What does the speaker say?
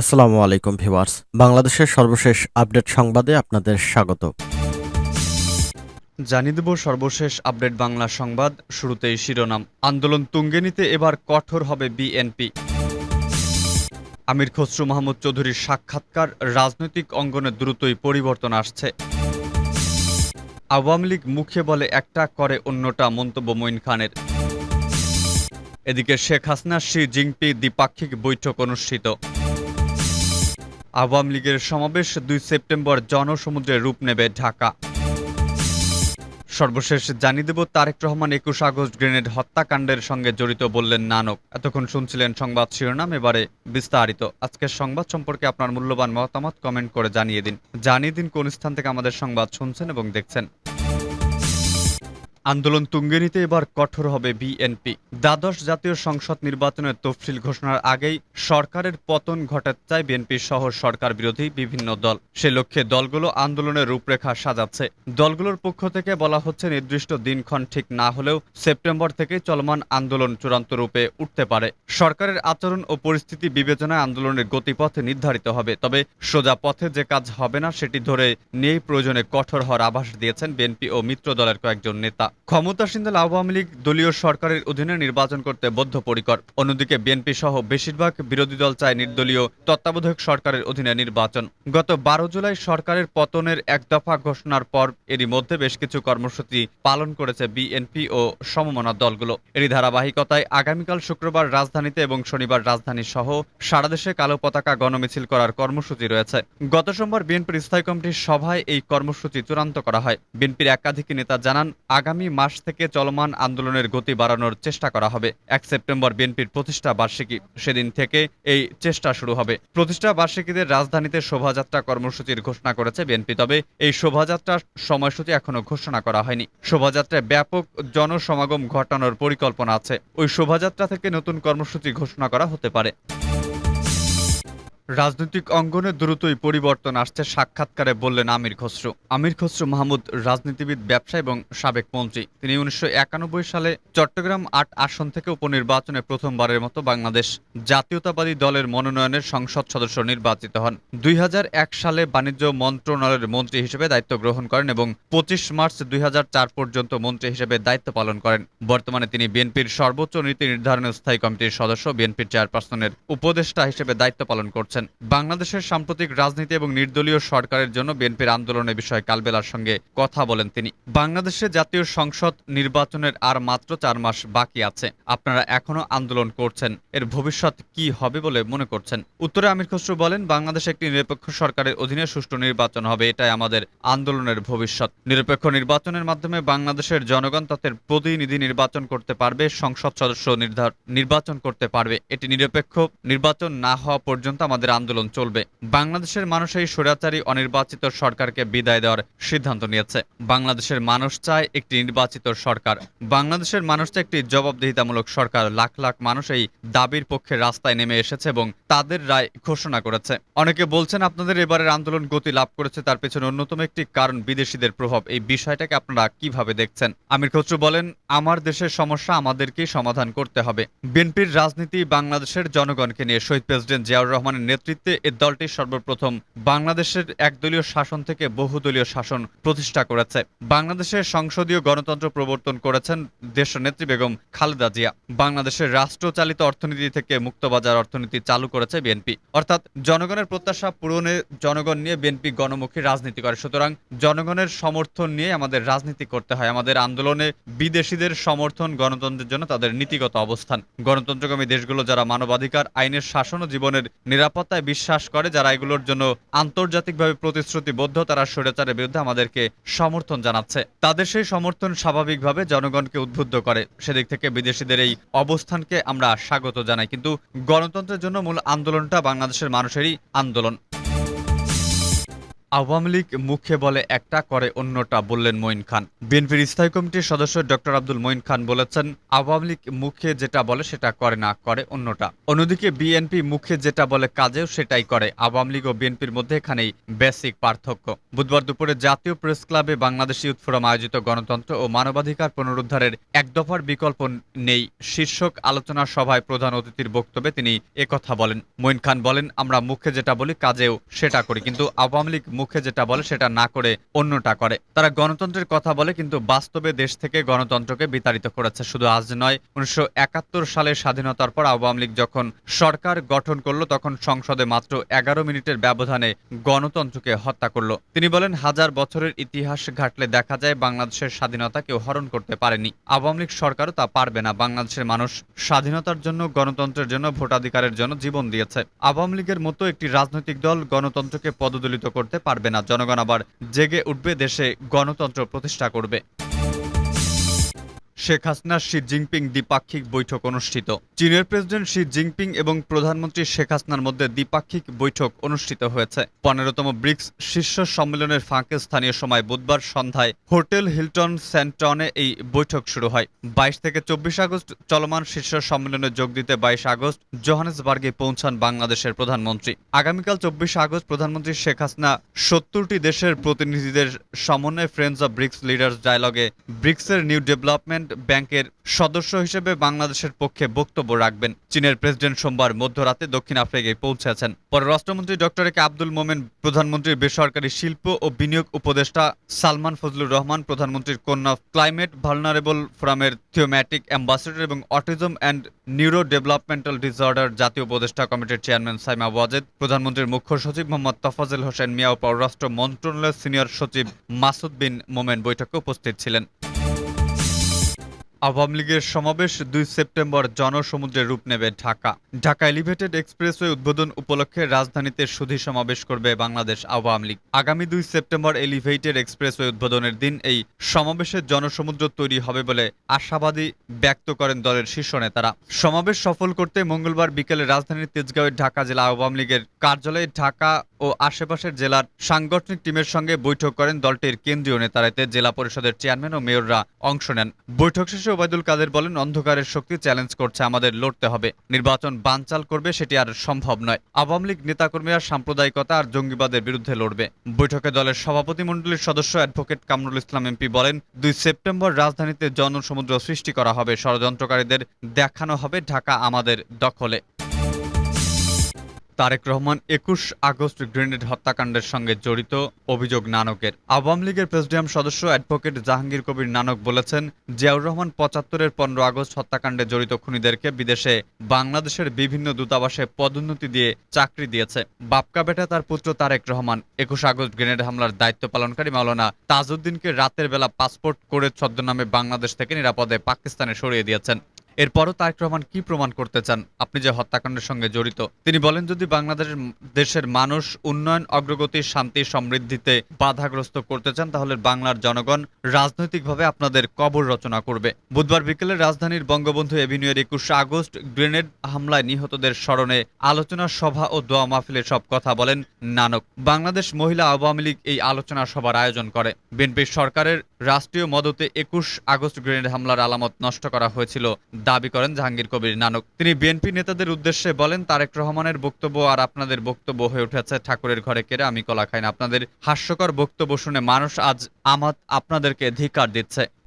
আসসালামু আলাইকুম ভিউয়ার্স। বাংলাদেশের সর্বশেষ আপডেট সংবাদে আপনাদের স্বাগত। জানিয়ে দেব সর্বশেষ আপডেট বাংলা সংবাদ। শুরুতেই শিরোনাম, আন্দোলন তুঙ্গে নিতে এবার কঠোর হবে বিএনপি। আমির খসরু মাহমুদ চৌধুরীর সাক্ষাৎকার, রাজনৈতিক অঙ্গনে দ্রুতই পরিবর্তন আসছে। আওয়ামী লীগ মুখে বলে একটা, করে অন্যটা মন্তব্য মঈন খানের। এদিকে শেখ হাসিনা শি জিংপি দ্বিপাক্ষিক বৈঠক অনুষ্ঠিত। আওয়ামী লীগের সমাবেশ দুই সেপ্টেম্বর জনসমুদ্রে রূপ নেবে ঢাকা। সর্বশেষ জানিয়ে দেব, তারেক রহমান একুশ আগস্ট গ্রেনেড হত্যাকাণ্ডের সঙ্গে জড়িত বললেন নানক। এতক্ষণ শুনছিলেন সংবাদ শিরোনাম, এবারে বিস্তারিত। আজকের সংবাদ সম্পর্কে আপনার মূল্যবান মতামত কমেন্ট করে জানিয়ে দিন। জানিয়ে দিন কোন স্থান থেকে আমাদের সংবাদ শুনছেন এবং দেখছেন। আন্দোলন তুঙ্গে নিতে এবার কঠোর হবে বিএনপি। দ্বাদশ জাতীয় সংসদ নির্বাচনের তফসিল ঘোষণার আগেই সরকারের পতন ঘটাতে চায় বিএনপি সহ সরকার বিরোধী বিভিন্ন দল। সে লক্ষ্যে দলগুলো আন্দোলনের রূপরেখা সাজাচ্ছে। দলগুলোর পক্ষ থেকে বলা হচ্ছে, নির্দিষ্ট দিনক্ষণ ঠিক না হলেও সেপ্টেম্বর থেকে চলমান আন্দোলন চূড়ান্ত রূপে উঠতে পারে। সরকারের আচরণ ও পরিস্থিতি বিবেচনায় আন্দোলনের গতিপথ নির্ধারিত হবে। তবে সোজা পথে যে কাজ হবে না, সেটি ধরে নিয়েই প্রয়োজনে কঠোর হওয়ার আভাস দিয়েছেন বিএনপি ও মিত্র দলের কয়েকজন নেতা। ক্ষমতাসীন দল আওয়ামী লীগ দলীয় সরকারের অধীনে নির্বাচন করতে বদ্ধপরিকর। অন্যদিকে বিএনপি সহ বেশিরভাগ বিরোধী দল চায় নির্দলীয় তত্ত্বাবধায়ক সরকারের অধীনে নির্বাচন। গত বারো জুলাই সরকারের পতনের এক দফা ঘোষণার পর এরই মধ্যে বেশ কিছু কর্মসূচি পালন করেছে বিএনপি ও সমমনা দলগুলো। এরই ধারাবাহিকতায় আগামীকাল শুক্রবার রাজধানীতে এবং শনিবার রাজধানী সহ সারা দেশে কালো পতাকা গণমিছিল করার কর্মসূচি রয়েছে। গত সোমবার বিএনপির স্থায়ী কমিটির সভায় এই কর্মসূচি চূড়ান্ত করা হয়। বিএনপির একাধিক নেতা জানান, আগামী মাস থেকে চলমান আন্দোলনের গতি বাড়ানোর চেষ্টা করা হবে। এক সেপ্টেম্বর বিএনপির প্রতিষ্ঠা বার্ষিকী, সেদিন থেকে এই চেষ্টা শুরু হবে। প্রতিষ্ঠা বার্ষিকীতে রাজধানীতে শোভাযাত্রা কর্মসূচির ঘোষণা করেছে বিএনপি, তবে এই শোভাযাত্রার সময়সূচি এখনও ঘোষণা করা হয়নি। শোভাযাত্রায় ব্যাপক জনসমাগম ঘটানোর পরিকল্পনা আছে। ওই শোভাযাত্রা থেকে নতুন কর্মসূচি ঘোষণা করা হতে পারে। রাজনৈতিক অঙ্গনে দ্রুতই পরিবর্তন আসছে সাক্ষাৎকারে বললেন আমির খসরু। আমির খসরু মাহমুদ রাজনীতিবিদ, ব্যবসা এবং সাবেক মন্ত্রী। তিনি উনিশশো একানব্বই সালে চট্টগ্রাম আট আসন থেকে উপনির্বাচনে প্রথমবারের মতো বাংলাদেশ জাতীয়তাবাদী দলের মনোনয়নের সংসদ সদস্য নির্বাচিত হন। দুই হাজার এক সালে বাণিজ্য মন্ত্রণালয়ের মন্ত্রী হিসেবে দায়িত্ব গ্রহণ করেন এবং পঁচিশ মার্চ দুই হাজার চার পর্যন্ত মন্ত্রী হিসেবে দায়িত্ব পালন করেন। বর্তমানে তিনি বিএনপির সর্বোচ্চ নীতি নির্ধারণী স্থায়ী কমিটির সদস্য, বিএনপির চেয়ারপারসনের উপদেষ্টা হিসেবে দায়িত্ব পালন করছেন। বাংলাদেশের সাম্প্রতিক রাজনীতি এবং নির্দলীয় সরকারের জন্য বিএনপির আন্দোলনের বিষয়ে কালবেলার সঙ্গে কথা বলেন তিনি। বাংলাদেশে জাতীয় সংসদ নির্বাচনের আর মাত্র চার মাস বাকি আছে। আপনারা এখনও আন্দোলন করছেন। এর ভবিষ্যৎ কি হবে বলে মনে করছেন? উত্তরে আমির খসরু বলেন, বাংলাদেশে একটি নিরপেক্ষ সরকারের অধীনে সুষ্ঠু নির্বাচন হবে, এটাই আমাদের আন্দোলনের ভবিষ্যৎ। নিরপেক্ষ নির্বাচনের মাধ্যমে বাংলাদেশের জনগণ তাদের প্রতিনিধি নির্বাচন করতে পারবে, সংসদ সদস্য নির্ধার, নির্বাচন করতে পারবে। এটি নিরপেক্ষ নির্বাচন না হওয়া পর্যন্ত আমাদের আন্দোলন চলবে। বাংলাদেশের মানুষ এই স্বৈরাচারী, অনির্বাচিত সরকারকে বিদায় দেওয়ার সিদ্ধান্ত নিয়েছে। বাংলাদেশের মানুষ চায় একটি নির্বাচিত সরকার। বাংলাদেশের মানুষ চায় একটি জবাবদিহিতামূলক সরকার। লাখ লাখ মানুষ এই দাবির পক্ষে রাস্তায় নেমে এসেছে এবং তাদের রায় ঘোষণা করেছে। অনেকে বলছেন, আপনাদের এবারের আন্দোলন গতি লাভ করেছে, তার পেছনে অন্যতম একটি কারণ বিদেশিদের প্রভাব। এই বিষয়টাকে আপনারা কীভাবে দেখছেন? আমির খসরু বলেন, আমার দেশের সমস্যা আমাদেরকেই সমাধান করতে হবে। বিএনপির রাজনীতি বাংলাদেশের জনগণকে নিয়ে। শহীদ প্রেসিডেন্ট জিয়াউর রহমানের নেতৃত্বে এ দলটি সর্বপ্রথম বাংলাদেশের একদলীয় শাসন থেকে বহুদলীয় শাসন প্রতিষ্ঠা করেছে। বাংলাদেশের সংসদীয় গণতন্ত্র প্রবর্তন করেছেন দেশনেত্রী বেগম খালেদা জিয়া। বাংলাদেশের রাষ্ট্রচালিত অর্থনীতি থেকে মুক্তবাজার অর্থনীতি চালু করেছে বিএনপি। অর্থাৎ জনগণের প্রত্যাশা পূরণে জনগণ নিয়ে বিএনপি গণমুখী রাজনীতি করে। সুতরাং জনগণের সমর্থন নিয়ে আমাদের রাজনীতি করতে হয়। আমাদের আন্দোলনে বিদেশিদের সমর্থন, গণতন্ত্রের জন্য তাদের নীতিগত অবস্থান। গণতন্ত্রকামী দেশগুলো যারা মানবাধিকার, আইনের শাসন ও জীবনের নিরাপত্তায় বিশ্বাস করে, যারা এগুলোর জন্য আন্তর্জাতিকভাবে প্রতিশ্রুতিবদ্ধ, তারা স্বৈরাচারের বিরুদ্ধে আমাদেরকে সমর্থন জানাচ্ছে। তাদের সেই সমর্থন স্বাভাবিকভাবে জনগণকে উদ্বুদ্ধ করে। সেদিক থেকে বিদেশিদের এই অবস্থানকে আমরা স্বাগত জানাই। কিন্তু গণতন্ত্রের জন্য মূল আন্দোলনটা বাংলাদেশের মানুষেরই আন্দোলন। আওয়ামী লীগ মুখে বলে একটা, করে অন্যটা বললেন মঈন খান। বিএনপির স্থায়ী কমিটির সদস্য ডক্টর আব্দুল মঈন খান বলেছেন, আওয়ামী লীগ মুখে যেটা বলে সেটা করে না, করে অন্যটা। অন্যদিকে বিএনপি মুখে যেটা বলে কাজেও সেটাই করে, আওয়ামী লীগ ও বিএনপির মধ্যে এখানেই বেসিক পার্থক্য। বুধবার দুপুরে জাতীয় প্রেস ক্লাবে বাংলাদেশ ইউথ ফোরাম আয়োজিত গণতন্ত্র ও মানবাধিকার পুনরুদ্ধারের এক দফার বিকল্প নেই, শীর্ষক আলোচনা সভায় প্রধান অতিথির বক্তব্যে তিনি একথা বলেন। মঈন খান বলেন, আমরা মুখে যেটা বলি, কাজেও সেটা করি, কিন্তু আওয়ামী লীগ মুখে যেটা বলে সেটা না করে অন্যটা করে। তারা গণতন্ত্রের কথা বলে কিন্তু বাস্তবে দেশ থেকে গণতন্ত্রকে বিতাড়িত করেছে। শুধু আজ নয়, উনিশশো সালের স্বাধীনতার পর আওয়ামী লীগ যখন সরকার গঠন করল, তখন সংসদে মাত্র এগারো মিনিটের ব্যবধানে গণতন্ত্রকে হত্যা করল। তিনি বলেন, হাজার বছরের ইতিহাস ঘাটলে দেখা যায় বাংলাদেশের স্বাধীনতা কেউ হরণ করতে পারেনি। আওয়ামী লীগ সরকারও তা পারবে না। বাংলাদেশের মানুষ স্বাধীনতার জন্য, গণতন্ত্রের জন্য, ভোটাধিকারের জন্য জীবন দিয়েছে। আওয়ামী লীগের মতো একটি রাজনৈতিক দল গণতন্ত্রকে পদদলিত করতে পারবে না। জনগণ আবার জেগে উঠবে দেশে গণতন্ত্র প্রতিষ্ঠা করবে। শেখ হাসিনা শি জিনপিং দ্বিপাক্ষিক বৈঠক অনুষ্ঠিত। চীনের প্রেসিডেন্ট শি জিনপিং এবং প্রধানমন্ত্রী শেখ হাসিনার মধ্যে দ্বিপাক্ষিক বৈঠক অনুষ্ঠিত হয়েছে। পনেরোতম ব্রিক্স শীর্ষ সম্মেলনের ফাঁকে স্থানীয় সময় বুধবার সন্ধ্যায় হোটেল হিলটন সেন্টনে এই বৈঠক শুরু হয়। বাইশ থেকে চব্বিশ আগস্ট চলমান শীর্ষ সম্মেলনে যোগ দিতে বাইশ আগস্ট জোহানেসবার্গে পৌঁছান বাংলাদেশের প্রধানমন্ত্রী। আগামীকাল চব্বিশ আগস্ট প্রধানমন্ত্রী শেখ হাসিনা সত্তরটি দেশের প্রতিনিধিদের সমন্বয়ে ফ্রেন্ডস অব ব্রিক্স লিডার্স ডায়ালগে ব্রিক্সের নিউ ডেভেলপমেন্ট ব্যাংকের সদস্য হিসেবে বাংলাদেশের পক্ষে বক্তব্য রাখবেন। চীনের প্রেসিডেন্ট সোমবার মধ্যরাতে দক্ষিণ আফ্রিকায় পৌঁছেছেন। পরে রাষ্ট্রমন্ত্রী ডক্টর কে আব্দুল মোমেন, প্রধানমন্ত্রীর বেসরকারি শিল্প ও বিনিয়োগ উপদেষ্টা সালমান ফজলুর রহমান, প্রধানমন্ত্রীর কন্যা ক্লাইমেট ভালনারেবল ফোরামের থিওম্যাটিক অ্যাম্বাসেডর এবং autism and neuro developmental disorder জাতীয় উপদেষ্টা কমিটির চেয়ারম্যান সাইমা ওয়াজেদ, প্রধানমন্ত্রীর মুখ্য সচিব মোহাম্মদ তফাজেল হোসেন মিয়া ও পররাষ্ট্র মন্ত্রণালয়ের সিনিয়র সচিব মাসুদ বিন মোমেন বৈঠকে উপস্থিত ছিলেন। আওয়ামী লীগের সমাবেশ দুই সেপ্টেম্বর জনসমুদ্রে রূপ নেবে ঢাকা। ঢাকা এলিভেটেড এক্সপ্রেসওয়ে উদ্বোধন উপলক্ষে রাজধানীতে সুধী সমাবেশ করবে বাংলাদেশ আওয়ামী লীগ। আগামী দুই সেপ্টেম্বর এলিভেটেড এক্সপ্রেসওয়ে উদ্বোধনের দিন এই সমাবেশের জনসমুদ্র তৈরি হবে বলে আশাবাদী ব্যক্ত করেন দলের শীর্ষ নেতারা। সমাবেশ সফল করতে মঙ্গলবার বিকেলে রাজধানীর তেজগাঁওয়ের ঢাকা জেলা আওয়ামী লীগের কার্যালয়ে ঢাকা ও আশেপাশের জেলার সাংগঠনিক টিমের সঙ্গে বৈঠক করেন দলটির কেন্দ্রীয় নেতারা এতে জেলা পরিষদের চেয়ারম্যান ও মেয়ররা অংশ নেন। বৈঠক শেষে ওবায়দুল কাদের বলেন, অন্ধকারের শক্তি চ্যালেঞ্জ করছে, আমাদের লড়তে হবে। নির্বাচন বানচাল করবে সেটি আর সম্ভব নয়। আওয়ামী লীগ নেতাকর্মীরা সাম্প্রদায়িকতা আর জঙ্গিবাদের বিরুদ্ধে লড়বে। বৈঠকে দলের সভাপতি মণ্ডলীর সদস্য অ্যাডভোকেট কামরুল ইসলাম এমপি বলেন, দুই সেপ্টেম্বর রাজধানীতে জনসমুদ্র সৃষ্টি করা হবে। ষড়যন্ত্রকারীদের দেখানো হবে ঢাকা আমাদের দখলে। তারেক রহমান একুশ আগস্ট গ্রেনেড হত্যাকাণ্ডের সঙ্গে জড়িত, অভিযোগ নানকের। আওয়ামী লীগের প্রেসিডিয়াম সদস্য অ্যাডভোকেট জাহাঙ্গীর কবির নানক বলেছেন, জিয়াউর রহমান পঁচাত্তরের পনেরো আগস্ট হত্যাকাণ্ডে জড়িত খুনিদেরকে বিদেশে বাংলাদেশের বিভিন্ন দূতাবাসে পদোন্নতি দিয়ে চাকরি দিয়েছে। বাপকা বেটা তার পুত্র তারেক রহমান একুশ আগস্ট গ্রেনেড হামলার দায়িত্ব পালনকারী মাওলানা তাজউদ্দিনকে রাতের বেলা পাসপোর্ট করে ছদ্মনামে বাংলাদেশ থেকে নিরাপদে পাকিস্তানে সরিয়ে দিয়েছেন। এরপরও তারেক রহমান কি প্রমাণ করতে চান? আপনি যে হত্যাকাণ্ডের সঙ্গে জড়িত, তিনি বলেন, যদি বাংলাদেশের দেশের মানুষ উন্নয়ন, অগ্রগতি, শান্তি, সমৃদ্ধিতে বাধাগ্রস্ত করতে চান, তাহলে বাংলার জনগণ রাজনৈতিকভাবে আপনাদের কবর রচনা করবে। বুধবার বিকেলে রাজধানীর বঙ্গবন্ধু এভিনিউয়ের একুশ আগস্ট গ্রেনেড হামলায় নিহতদের স্মরণে আলোচনা সভা ও দোয়া মাহফিলে সব কথা বলেন নানক। বাংলাদেশ মহিলা আওয়ামী লীগ এই আলোচনা সভার আয়োজন করে। বিএনপি সরকারের রাষ্ট্রীয় মদতে একুশ আগস্ট গ্রেনেড হামলার আলামত নষ্ট করা হয়েছিল। দাবি করেন জাহাঙ্গীর কবির নানক। তিনি বিএনপি নেতাদের উদ্দেশ্যে বলেন, তারেক রহমানের বক্তব্য আর আপনাদের বক্তব্য হয়ে উঠেছে ঠাকুরের ঘরে কেড়ে, আমি কলা খাই না। আপনাদের হাস্যকর বক্তব্য শুনে মানুষ আজ আমাত আপনাদেরকে ধিকার দিচ্ছে।